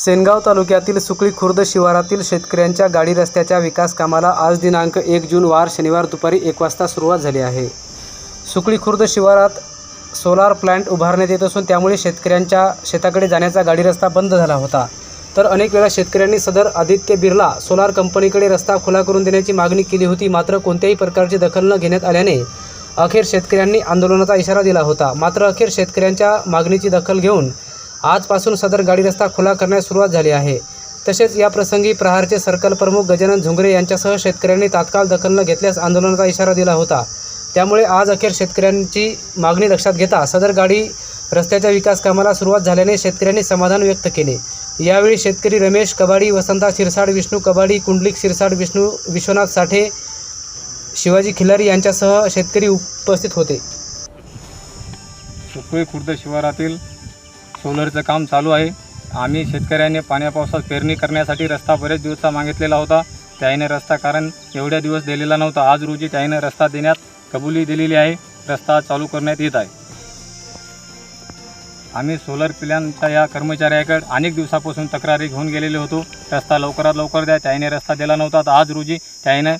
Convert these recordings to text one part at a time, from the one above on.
सेनगाव तालुक्यातील सुकळी खुर्द शिवारातील शेतकऱ्यांच्या गाडी रस्त्याच्या विकास कामाला आज दिनांक एक जून वार शनिवार दुपारी एक वाजता सुरुवात झाली आहे. सुकळी खुर्द शिवारात सोलार प्लांट उभारण्यात येत असून त्यामुळे शेतकऱ्यांच्या शेताकडे जाण्याचा गाडी रस्ता बंद झाला होता. तर अनेक वेळा शेतकऱ्यांनी सदर आदित्य बिर्ला सोलार कंपनीकडे रस्ता खुला करून देण्याची मागणी केली होती. मात्र कोणत्याही प्रकारची दखल न घेण्यात आल्याने अखेर शेतकऱ्यांनी आंदोलनाचा इशारा दिला होता. मात्र अखेर शेतकऱ्यांच्या मागणीची दखल घेऊन आजपासून सदर गाडी रस्ता खुला करण्यास सुरुवात झाली आहे. तसेच या प्रसंगी प्रहारचे सर्कल प्रमुख गजानन झुंगरे यांच्यासह शेतकऱ्यांनी तात्काळ दखल न घेतल्यास आंदोलनाचा इशारा दिला होता. त्यामुळे आज अखेर शेतकऱ्यांची मागणी लक्षात घेता सदर गाडी रस्त्याच्या विकास कामाला सुरुवात झाल्याने शेतकऱ्यांनी समाधान व्यक्त केले. यावेळी शेतकरी रमेश कबाडी वसंता शिरसाड विष्णू कबाडी कुंडलिक शिरसाड विष्णू विश्वनाथ साठे शिवाजी खिलारी यांच्यासह शेतकरी उपस्थित होते. सुकळी खुर्द शिवारातील सोलरचं काम चालू आहे. आम्ही शेतकऱ्याने पाण्या पावसात पेरणी करण्यासाठी रस्ता बरेच दिवसा मागितलेला होता. त्याने रस्ता कारण एवढ्या दिवस दिलेला नव्हता. आज रोजी त्याने रस्ता देण्यात कबुली दिलेली आहे. रस्ता चालू करण्यात येत आहे. आम्ही सोलर प्लॅनच्या या कर्मचाऱ्याकडे अनेक दिवसापासून तक्रारी घेऊन गेलेले होतो. रस्ता लवकरात लवकर द्या. त्याने रस्ता दिला नव्हता. तर आज रोजी त्याने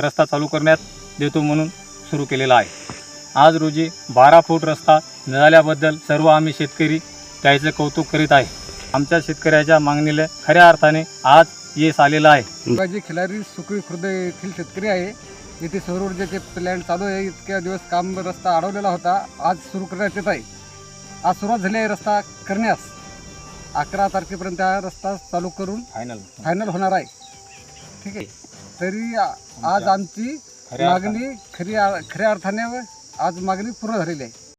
रस्ता चालू करण्यात देतो म्हणून सुरू केलेला आहे. आज रोजी बारा फूट रस्ता मिळाल्याबद्दल सर्व आम्ही शेतकरी त्याचं कौतुक करीत आहे. आमच्या शेतकऱ्याच्या मागणीला खऱ्या अर्थाने आज यश आलेलं आहे. शिवाजी खिलारी सुकळी खुर्द येथील शेतकरी आहे. येथे सौर ऊर्जेचे प्लॅन चालू आहे इतक्या दिवस काम रस्ता अडवलेला होता. आज सुरू करण्यात येत आहे. आज सुरुवात झाली आहे रस्ता करण्यास. अकरा तारखेपर्यंत हा रस्ता चालू करून फायनल फायनल होणार आहे. ठीक आहे. तरी आज आमची. मागणी खरी खऱ्या अर्थाने आज मागणी पूर्ण झालेली आहे.